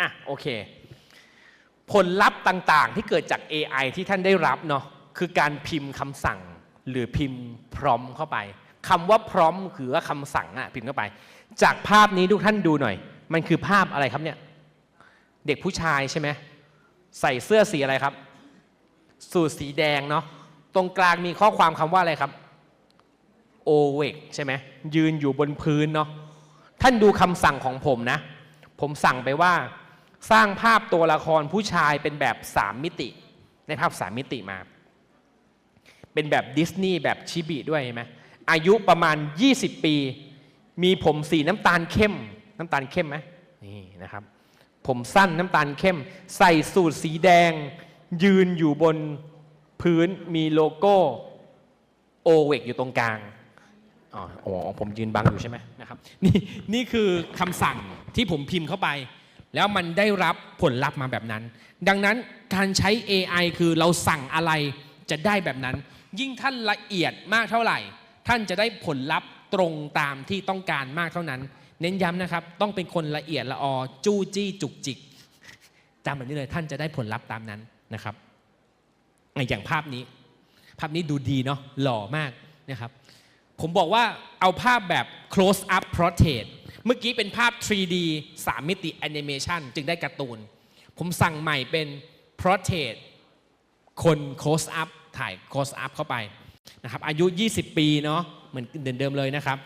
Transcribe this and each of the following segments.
อะโอเค ผลลัพธ์ต่างๆ ที่เกิดจาก AI ที่ท่านได้รับเนาะคือการพิมพ์คำสั่งหรือพิมพ์พร้อมเข้าไปคำว่าพร้อมคือว่าคำสั่งอะพิมพ์เข้าไป จากภาพนี้ทุกท่านดูหน่อย มันคือภาพอะไรครับเนี่ยเด็กผู้ชายใช่ไหมใส่เสื้อสีอะไรครับ สูทสีแดงเนาะตรงกลางมีข้อความคำว่าอะไรครับโอเวกใช่ไหมยืนอยู่บนพื้นเนาะท่านดูคำสั่งของผมนะ ผมสั่งไปว่า สร้างภาพตัวละครผู้ชายเป็นแบบ3มิติในภาพ3มิติมา เป็นแบบดิสนีย์แบบชิบิด้วยเห็นไหมอายุประมาณ 20 ปี มีผมสีน้ำตาลเข้ม น้ำตาลเข้มไหมนี่นะครับ ผมสั้นน้ำตาลเข้ม ใส่สูทสีแดง ยืนอยู่บนพื้นมีโลโก้โอเวกอยู่ตรงกลางอ๋ออ๋อผมยืนบังอยู่ใช่ไหมนะครับ นี่นี่คือคำสั่งที่ผมพิมพ์เข้าไป แล้วมันได้รับผลลัพธ์มาแบบนั้น ดังนั้นการใช้ AI คือเราสั่งอะไรจะได้แบบนั้น ยิ่งท่านละเอียดมากเท่าไหร่ ท่านจะได้ผลลัพธ์ตรงตามที่ต้องการมากเท่านั้น เน้นย้ำนะครับ ต้องเป็นคนละเอียดละออจู้จี้จุกจิกจำแบบนี้เลยท่านจะได้ผลลัพธ์ตามนั้นนะครับอะอย่างภาพนี้ ภาพนี้ดูดีเนาะหล่อมากนะครับ ผมบอกว่าเอาภาพแบบ close up portrait เมื่อกี้เป็นภาพ 3D 3 มิติ animation จึงได้การ์ตูน ผมสั่งใหม่เป็น portrait คน close up ถ่าย close up เข้าไปนะครับอายุ 20 ปีเนาะเหมือนเดิมเลยนะครับ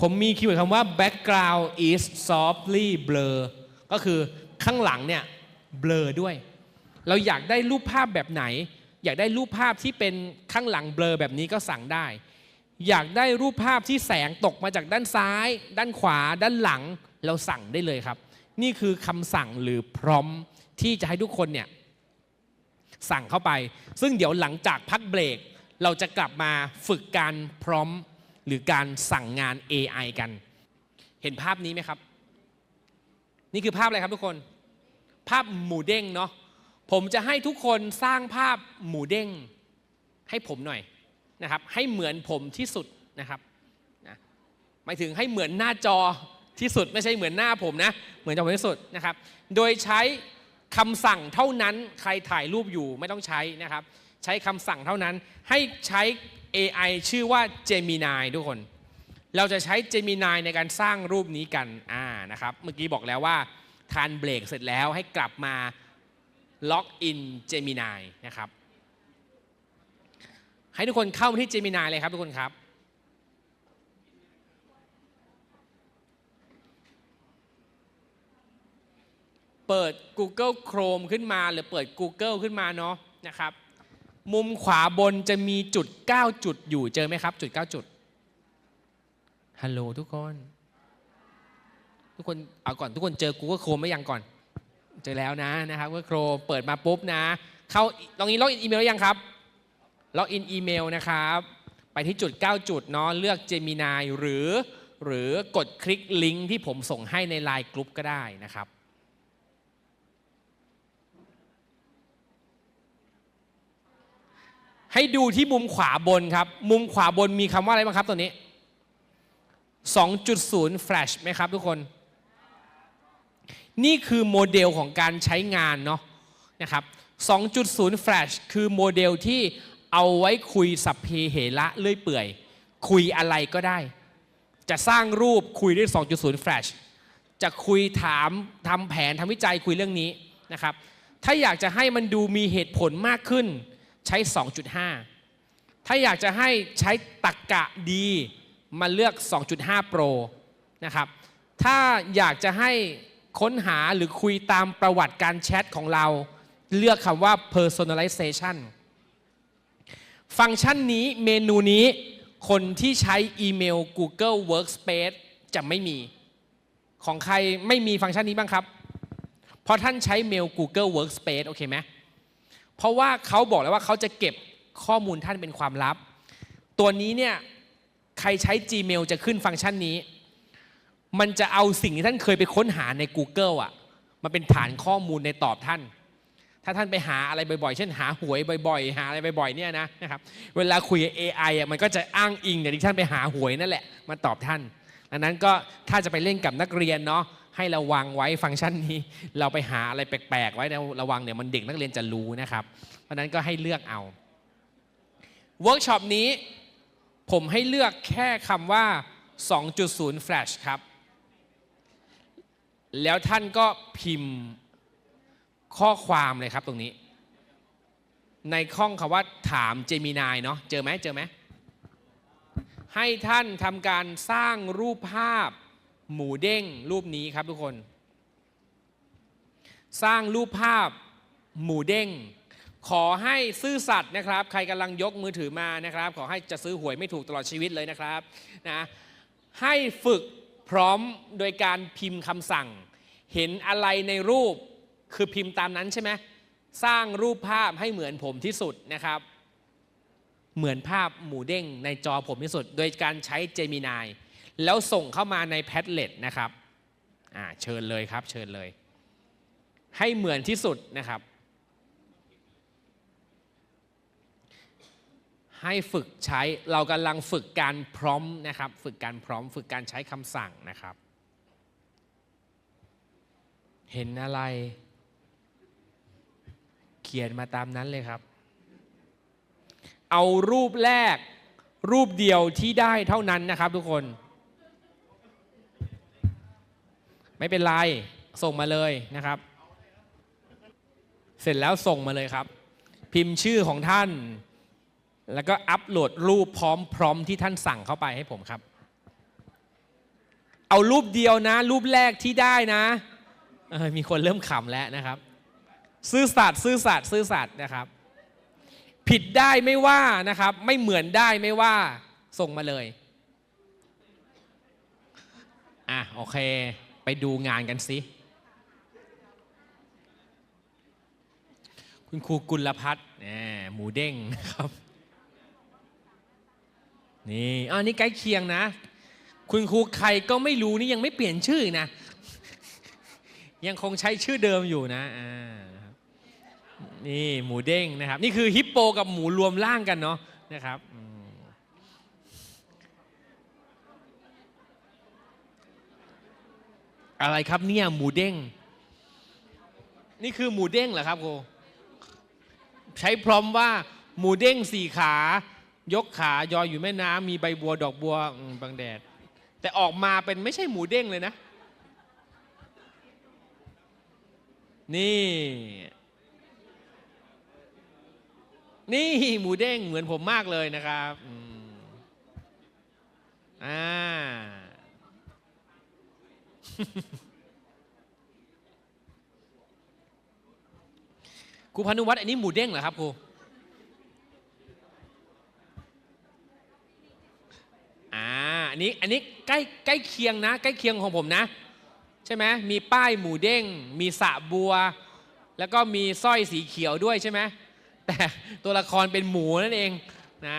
ผมมีคีย์เวิร์ดคำว่า background is softly blur ก็คือข้างหลังเนี่ย blur ด้วย เราอยากได้รูปภาพแบบไหน อยากได้รูปภาพที่เป็นข้างหลังเบลอแบบนี้ก็สั่งได้ อยากได้รูปภาพที่แสงตกมาจากด้านซ้าย ด้านขวา ด้านหลัง เราสั่งได้เลยครับ นี่คือคำสั่งหรือพร้อมที่จะให้ทุกคนเนี่ยสั่งเข้าไป ซึ่งเดี๋ยวหลังจากพักเบรก เราจะกลับมาฝึกการพร้อมหรือการสั่งงาน AI กัน เห็นภาพนี้ไหมครับ นี่คือภาพอะไรครับทุกคน ภาพหมูเด้งเนาะผมจะให้ทุกคนสร้างภาพหมูเด้ง ให้ผมหน่อย นะครับให้เหมือนผมที่สุดนะครับนะหมายถึงให้เหมือนหน้าจอที่สุดไม่ใช่เหมือนหน้าผมนะเหมือนจอผมที่สุดนะครับ โดยใช้คำสั่งเท่านั้นใครถ่ายรูปอยู่ไม่ต้องใช้นะครับ ใช้คำสั่งเท่านั้นให้ใช้ AI ชื่อว่า Gemini ทุกคน เราจะใช้ Gemini ในการสร้างรูปนี้กันอ่านะครับเมื่อกี้บอกแล้วว่าทานเบรกเสร็จแล้วให้กลับมาล็อกอิน Gemini นะครับ ให้ทุกคนเข้ามาที่ Gemini เลยครับทุกคนครับ เปิด Google Chrome ขึ้นมาหรือเปิด Google ขึ้นมาเนาะนะครับ มุมขวาบนจะมีจุด 9 จุดอยู่เจอไหมครับ จุด 9 จุดฮัลโหลทุกคน ทุกคนเอาก่อนทุกคนเจอ Google Chrome ไหมยังก่อน เจอแล้วนะนะครับก็โครเปิดมาปุ๊บนะ เข้าตรงนี้ล็อกอินอีเมลยังครับ ล็อกอินอีเมลนะครับ ไปที่จุด 9 จุดเนาะเลือก Gemini หรือ หรือกดคลิกลิงก์ที่ผมส่งให้ใน Line กลุ่มก็ได้นะครับให้ดูที่มุมขวาบนครับ มุมขวาบนมีคำว่าอะไรบ้างครับตัวนี้ 2.0 Flash ไหมครับทุกคน นี่คือโมเดลของการใช้งานเนาะนะครับ 2.0 Flash คือโมเดลที่ เอาไว้คุยสัพเพเหระเลื่อยเปื่อย คุยอะไรก็ได้ จะสร้างรูปคุยด้วย 2.0 Flash จะคุยถามทำแผนทำวิจัยคุยเรื่องนี้นะครับ ถ้าอยากจะให้มันดูมีเหตุผลมากขึ้นใช้ 2.5 ถ้าอยากจะให้ใช้ตักกะดีมาเลือก 2.5 Pro นะครับ ถ้าอยากจะให้ค้นหาหรือคุยตามประวัติการแชทของเรา เลือกคำว่า personalization ฟังก์ชันนี้เมนูนี้คนที่ใช้อีเมล Google Workspace จะไม่มี ของใครไม่มีฟังก์ชันนี้บ้างครับ เพราะท่านใช้เมล Google Workspace โอเคไหมเพราะว่าเขาบอกแล้วว่าเขาจะเก็บข้อมูลท่านเป็นความลับ ตัวนี้เนี่ยใครใช้ Gmail จะขึ้นฟังก์ชันนี้ มันจะเอาสิ่งที่ท่านเคยไปค้นหาใน Google อะมาเป็นฐานข้อมูลในตอบท่าน ถ้าท่านไปหาอะไรบ่อยๆ เช่นหาหวยบ่อย ๆ หาอะไรบ่อยๆเนี่ยนะนะครับ เวลาคุยกับ AI อะมันก็จะอ้างอิงอย่างที่ท่านไปหาหวยนั่นแหละมาตอบท่านดังนั้นก็ถ้าจะไปเล่นกับนักเรียนเนาะให้ระวังไว้ฟังก์ชันนี้ เราไปหาอะไรแปลกๆ ไว้นะระวังเนี่ยมันเด็กนักเรียนจะรู้นะครับ เพราะนั้นก็ให้เลือกเอาเวิร์กช็อปนี้ผมให้เลือกแค่คำว่า 2.0 Flash ครับ แล้วท่านก็พิมพ์ ข้อความเลยครับตรงนี้ ในข้องคำว่าถามเจมินายเนาะเจอไหมเจอไหมให้ท่านทำการสร้างรูปภาพหมูเด้งรูปนี้ครับทุกคน สร้างรูปภาพหมูเด้ง ขอให้ซื่อสัตย์นะครับ ใครกำลังยกมือถือมานะครับ ขอให้จะซื้อหวยไม่ถูกตลอดชีวิตเลยนะครับนะให้ฝึกพร้อมโดยการพิมพ์คำสั่ง เห็นอะไรในรูป คือพิมพ์ตามนั้นใช่ไหมสร้างรูปภาพให้เหมือนผมที่สุดนะครับ เหมือนภาพหมูเด้งในจอผมที่สุด โดยการใช้ Gemini แล้วส่งเข้ามาใน Padlet นะครับอ่าเชิญเลยครับ เชิญเลย ให้เหมือนที่สุดนะครับ ให้ฝึกใช้เรากำลังฝึกการพร้อมนะครับ ฝึกการพร้อม ฝึกการใช้คำสั่งนะครับ เห็นอะไร เขียนมาตามนั้นเลยครับ เอารูปแรกรูปเดียวที่ได้เท่านั้นนะครับทุกคน ไม่เป็นไร ส่งมาเลยนะครับ เสร็จแล้วส่งมาเลยครับ พิมพ์ชื่อของท่าน แล้วก็อัปโหลดรูปพร้อมพร้อมที่ท่านสั่งเข้าไปให้ผมครับ เอารูปเดียวนะ รูปแรกที่ได้นะออมีคนเริ่มขำแล้วนะครับ ซื่อสัตย์ซื่อสัตย์ซื่อสัตย์นะครับ ผิดได้ไม่ว่านะครับ ไม่เหมือนได้ไม่ว่าส่งมาเลยอะโอเค ไปดูงานกันสิคุณครูกุลพัฒน์หมหมูเด้งนะครับ นี่อันนี้ใกล้เคียงนะ คุณครูใครก็ไม่รู้นี่ยังไม่เปลี่ยนชื่อนะ ยังคงใช้ชื่อเดิมอยู่นะอ่า นี่หมูเด้งนะครับ นี่คือฮิปโปกับหมูรวมร่างกันเนาะนะครับอะไรครับเนี่ยหมูเด้ง นี่คือหมูเด้งเหรอครับครูใช้พร้อมว่าหมูเด้งสี่ขา ยกขายอยอยู่แม่น้ำมีใบบัวดอกบัวบังแดด แต่ออกมาเป็นไม่ใช่หมูเด้งเลยนะ นี่ นี่หมูเด้งเหมือนผมมากเลยนะครับอืมอ่าครูพานุวัฒน์อันนี้หมูเด้งเหรอครับครูอ่าอันนี้อันนี้ใกล้ใกล้เคียงนะ ใกล้เคียงของผมนะ ใช่ไหมมีป้ายหมูเด้ง มีสะบัว แล้วก็มีสร้อยสีเขียวด้วยใช่ไหม แต่ตัวละครเป็นหมูนั่นเองนะ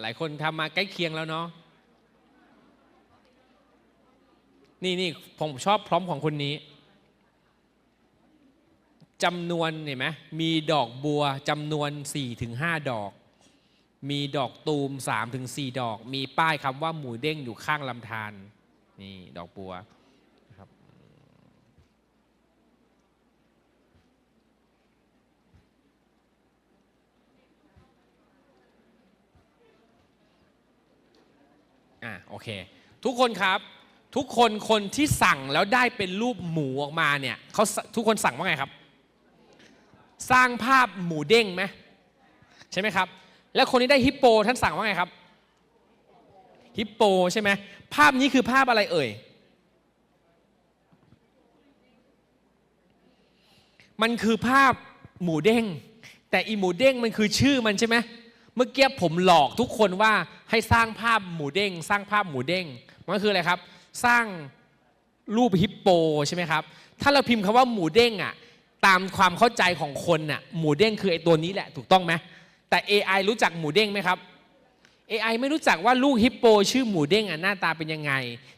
หลายคนทำมาใกล้เคียงแล้วเนาะนี่นี่ผมชอบพร้อมของคนนี้จำนวนเห็นไหมมีดอกบัวจำนวน4-5ดอก มีดอกตูม 3-4 ดอก มีป้ายคำว่าหมูเด้งอยู่ข้างลำธารนี่ดอกบัวนะครับอะโอเค ทุกคนครับ ทุกคนคนที่สั่งแล้วได้เป็นรูปหมูออกมาเนี่ยเขาทุกคนสั่งว่าไงครับ สร้างภาพหมูเด้งไหมใช่ไหมครับ แล้วคนที่ได้ฮิปโปท่านสั่งว่าไงครับ ฮิปโปใช่ไหมภาพนี้คือภาพอะไรเอ่ย มันคือภาพหมูเด้ง แต่อีหมูเด้งมันคือชื่อมันใช่ไหมเมื่อกี้ผมหลอกทุกคนว่าให้สร้างภาพหมูเด้ง สร้างภาพหมูเด้งมันคืออะไรครับ สร้างรูปฮิปโปใช่ไหมครับ ถ้าเราพิมพ์คำว่าหมูเด้งอะตามความเข้าใจของคนน่ะหมูเด้งคือไอ้ตัวนี้แหละถูกต้องไหม แต่ AI รู้จักหมูเด้งไหมครับ AI ไม่รู้จักว่าลูกฮิปโปชื่อหมูเด้งอะหน้าตาเป็นยังไง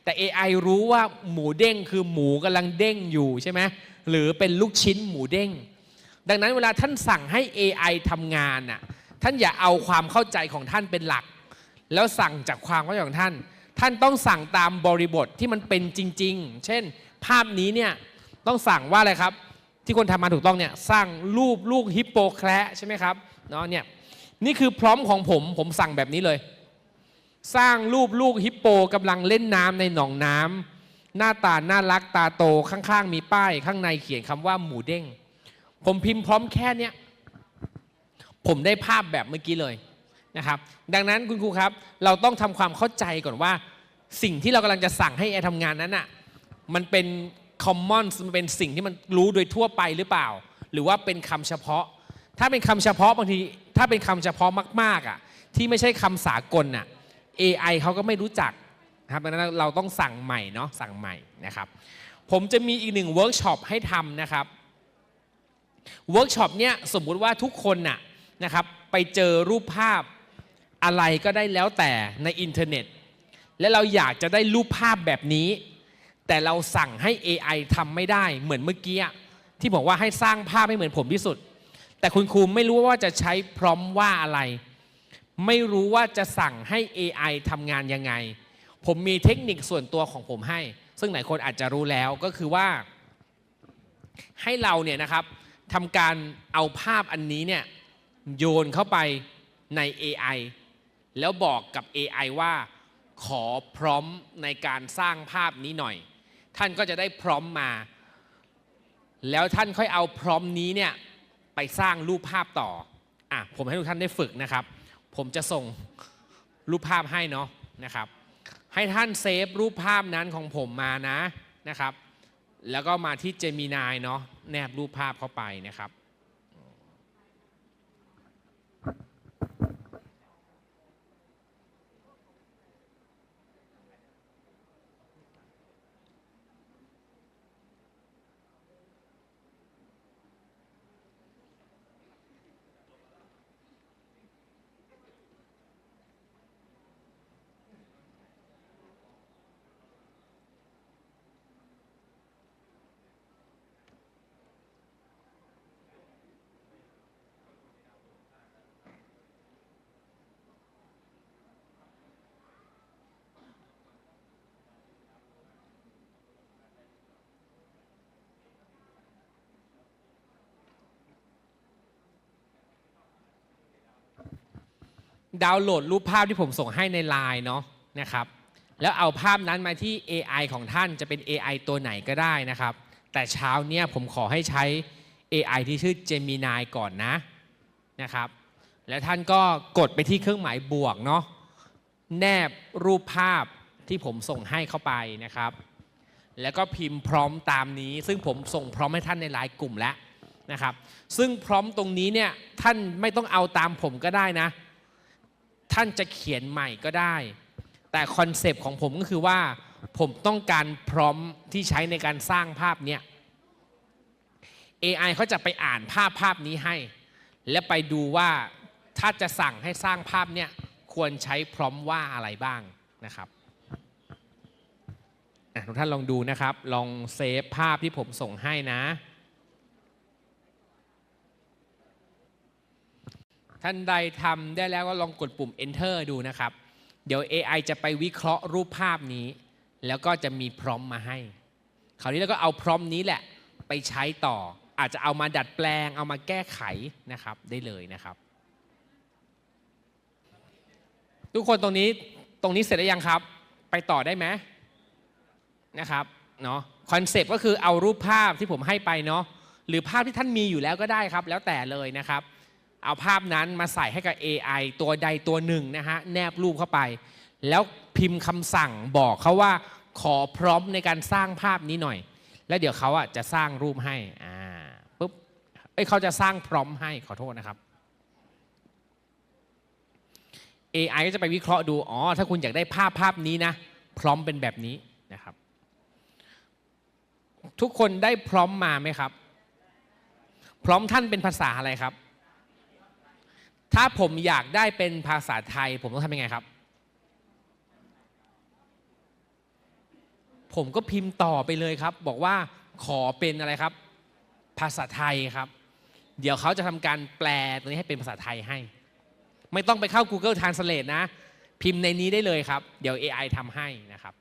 แต่ AI รู้ว่าหมูเด้งคือหมูกำลังเด้งอยู่ใช่ไหมหรือเป็นลูกชิ้นหมูเด้ง ดังนั้นเวลาท่านสั่งให้ AI ทำงานน่ะท่านอย่าเอาความเข้าใจของท่านเป็นหลัก แล้วสั่งจากความเข้าใจของท่าน ท่านต้องสั่งตามบริบทที่มันเป็นจริง ๆ เช่น ภาพนี้เนี่ยต้องสั่งว่าอะไรครับ ที่คนทำมาถูกต้องเนี่ยสร้างรูปลูกฮิปโปแคระใช่ไหมครับเนาะเนี่ย นี่คือพร้อมของผมผมสั่งแบบนี้เลย สร้างรูปลูกฮิปโปกำลังเล่นน้ำในหนองน้ำหน้าตาน่ารักตาโตข้างๆ มีป้าย ข้างในเขียนคำว่าหมูเด้ง ผมพิมพ์พร้อมแค่เนี้ยผมได้ภาพแบบเมื่อกี้เลยนะครับ ดังนั้นคุณครูครับ เราต้องทำความเข้าใจก่อนว่า สิ่งที่เรากำลังจะสั่งให้แอร์ทำงานนั้นอะมันเป็น common มันเป็นสิ่งที่มันรู้โดยทั่วไปหรือเปล่า หรือว่าเป็นคำเฉพาะ ถ้าเป็นคำเฉพาะบางที ถ้าเป็นคำเฉพาะมาก ๆอะที่ไม่ใช่คำสากลอะ AI เขาก็ไม่รู้จักนะครับดังนั้นเราต้องสั่งใหม่เนาะสั่งใหม่นะครับ ผมจะมีอีกหนึ่งเวิร์กช็อปให้ทำนะครับเวิร์กช็อปเนี้ยสมมุติว่าทุกคนน่ะนะครับไปเจอรูปภาพอะไรก็ได้แล้วแต่ในอินเทอร์เน็ต และเราอยากจะได้รูปภาพแบบนี้ แต่เราสั่งให้ AI ทำไม่ได้เหมือนเมื่อกี้ที่บอกว่าให้สร้างภาพให้เหมือนผมที่สุด แต่คุณครูไม่รู้ว่าจะใช้พร้อมว่าอะไร ไม่รู้ว่าจะสั่งให้ AI ทำงานยังไง ผมมีเทคนิคส่วนตัวของผมให้ ซึ่งหลายคนอาจจะรู้แล้วก็คือว่า ให้เราเนี่ยนะครับทำการเอาภาพอันนี้เนี่ยโยนเข้าไปใน AI แล้วบอกกับ AI ว่าขอพร้อมในการสร้างภาพนี้หน่อย ท่านก็จะได้พร้อมมา แล้วท่านค่อยเอาพร้อมนี้เนี่ย ไปสร้างรูปภาพต่ออะผมให้ทุกท่านได้ฝึกนะครับ ผมจะส่งรูปภาพให้เนาะนะครับ ให้ท่านเซฟรูปภาพนั้นของผมมานะนะครับ แล้วก็มาที่เจมินายเนาะแนบรูปภาพเข้าไปนะครับ ดาวน์โหลดรูปภาพที่ผมส่งให้ในไลน์เนาะนะครับแล้วเอาภาพนั้นมาที่ AI ของท่านจะเป็น AI ตัวไหนก็ได้นะครับ แต่เช้าเนี้ยผมขอให้ใช้ AI ที่ชื่อ Gemini ก่อนนะนะครับ แล้วท่านก็กดไปที่เครื่องหมายบวกเนาะแนบรูปภาพที่ผมส่งให้เข้าไปนะครับ แล้วก็พิมพ์พร้อมตามนี้ ซึ่งผมส่งพร้อมให้ท่านในไลน์กลุ่มแล้วนะครับ ซึ่งพร้อมตรงนี้เนี่ยท่านไม่ต้องเอาตามผมก็ได้นะ ท่านจะเขียนใหม่ก็ได้ แต่คอนเซปต์ของผมก็คือว่า ผมต้องการพร้อมที่ใช้ในการสร้างภาพเนี้ย AI เขาจะไปอ่านภาพภาพนี้ให้ และไปดูว่าถ้าจะสั่งให้สร้างภาพเนี้ยควรใช้พร้อมว่าอะไรบ้างนะครับทุกท่านลองดูนะครับ ลองเซฟภาพที่ผมส่งให้นะ ท่านใดทำได้แล้วก็ลองกดปุ่ม enter ดูนะครับ เดี๋ยว AI จะไปวิเคราะห์รูปภาพนี้ แล้วก็จะมีพร้อมมาให้ คราวนี้เราก็เอาพร้อมนี้แหละไปใช้ต่อ อาจจะเอามาดัดแปลง เอามาแก้ไขนะครับได้เลยนะครับ ทุกคนตรงนี้ตรงนี้เสร็จแล้วยังครับ ไปต่อได้ไหมนะครับเนาะคอนเซปต์ก็คือเอารูปภาพที่ผมให้ไปเนาะหรือภาพที่ท่านมีอยู่แล้วก็ได้ครับ แล้วแต่เลยนะครับ เอาภาพนั้นมาใส่ให้กับ AI ตัวใดตัวหนึ่งนะฮะแนบรูปเข้าไป แล้วพิมพ์คำสั่งบอกเขาว่าขอพร้อมในการสร้างภาพนี้หน่อย แล้วเดี๋ยวเขาอะจะสร้างรูปให้อ่าปุ๊บเอ้ยเขาจะสร้างพร้อมให้ขอโทษนะครับ AI ก็จะไปวิเคราะห์ดูอ๋อถ้าคุณอยากได้ภาพภาพนี้นะ พร้อมเป็นแบบนี้นะครับ ทุกคนได้พร้อมมาไหมครับ พร้อมท่านเป็นภาษาอะไรครับ ถ้าผมอยากได้เป็นภาษาไทย ผมต้องทำยังไงครับ ผมก็พิมพ์ต่อไปเลยครับ บอกว่าขอเป็นอะไรครับ ภาษาไทยครับ เดี๋ยวเขาจะทำการแปลตัวนี้ให้เป็นภาษาไทยให้ ไม่ต้องไปเข้า Google Translate นะ พิมพ์ในนี้ได้เลยครับ เดี๋ยว AI ทำให้นะครับ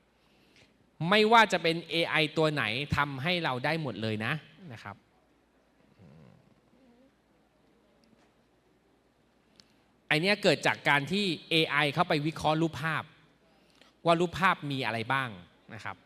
ไม่ว่าจะเป็น AI ตัวไหนทำให้เราได้หมดเลยนะนะครับ ไอ เนี้ยเกิดจากการที่ AI เข้าไปวิเคราะห์รูปภาพ ว่ารูปภาพมีอะไรบ้างนะครับ